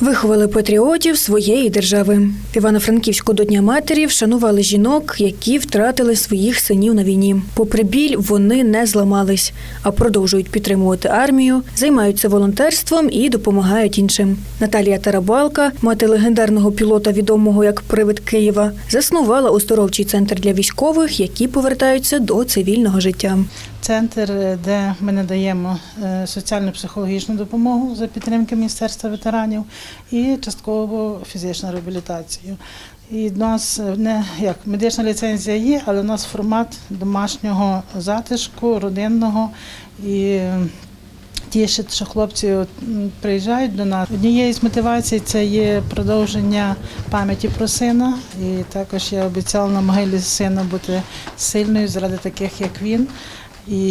Виховали патріотів своєї держави. Івано-Франківську до Дня матері вшанували жінок, які втратили своїх синів на війні. Попри біль, вони не зламались, а продовжують підтримувати армію, займаються волонтерством і допомагають іншим. Наталія Тарабалка, мати легендарного пілота, відомого як Привид Києва, заснувала оздоровчий центр для військових, які повертаються до цивільного життя. Центр, де ми надаємо е, соціально-психологічну допомогу за підтримки Міністерства ветеранів і частково фізичну реабілітацію. І в нас е, не як медична ліцензія є, але у нас формат домашнього затишку, родинного і. е, Тішить, що хлопці приїжджають до нас. Однією з мотивацій це є продовження пам'яті про сина. І також я обіцяла на могилі сина бути сильною заради таких, як він. І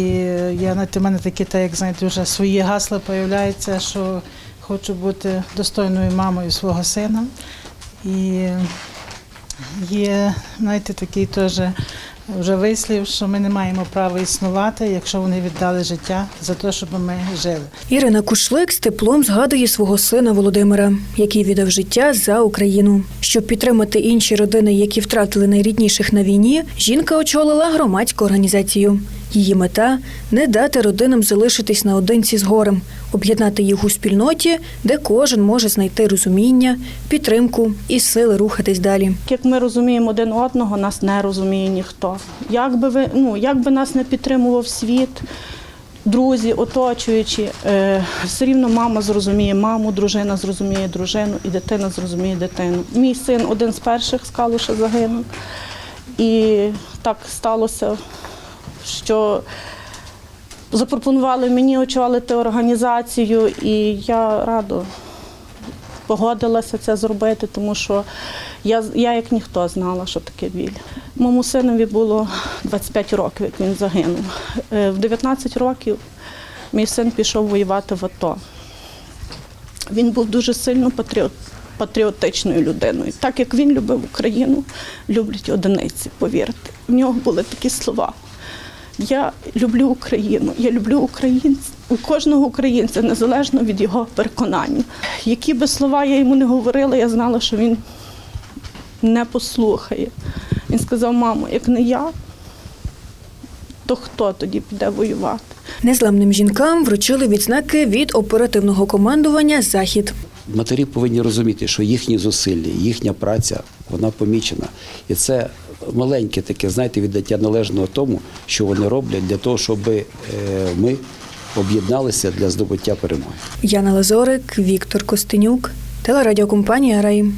я знаєте, в мене такі, так як знаєте, вже свої гасла появляються, що хочу бути достойною мамою свого сина. І є, знаєте, такий теж вже вислів, що ми не маємо права існувати, якщо вони віддали життя за те, щоб ми жили. Ірина Кушлик з теплом згадує свого сина Володимира, який віддав життя за Україну. Щоб підтримати інші родини, які втратили найрідніших на війні, жінка очолила громадську організацію. Її мета не дати родинам залишитись наодинці з горем, об'єднати їх у спільноті, де кожен може знайти розуміння, підтримку і сили рухатись далі. Як ми розуміємо один одного, нас не розуміє ніхто. Як би ви, ну, як би нас не підтримував світ, друзі, оточуючі, е, все рівно мама зрозуміє маму, дружина зрозуміє дружину і дитина зрозуміє дитину. Мій син один з перших з Калуша загинув. І так сталося, що запропонували мені очолити організацію, і я радо погодилася це зробити, тому що я, я як ніхто знала, що таке біль. Моєму синові було 25 років, як він загинув. Е, В 19 років мій син пішов воювати в АТО. Він був дуже сильно патріот, патріотичною людиною. Так як він любив Україну, люблять одиниці, повірте. В нього були такі слова. Я люблю Україну, я люблю українців, кожного українця, незалежно від його переконання. Які би слова я йому не говорила, я знала, що він не послухає. Він сказав, мамо, як не я, то хто тоді піде воювати? Незламним жінкам вручили відзнаки від оперативного командування Захід. Матері повинні розуміти, що їхні зусилля, їхня праця, вона помічена. І це маленьке таке, знаєте, віддаття належного тому, що вони роблять для того, щоб е, ми об'єдналися для здобуття перемоги. Яна Лазорик, Віктор Костенюк, телерадіокомпанія Раї.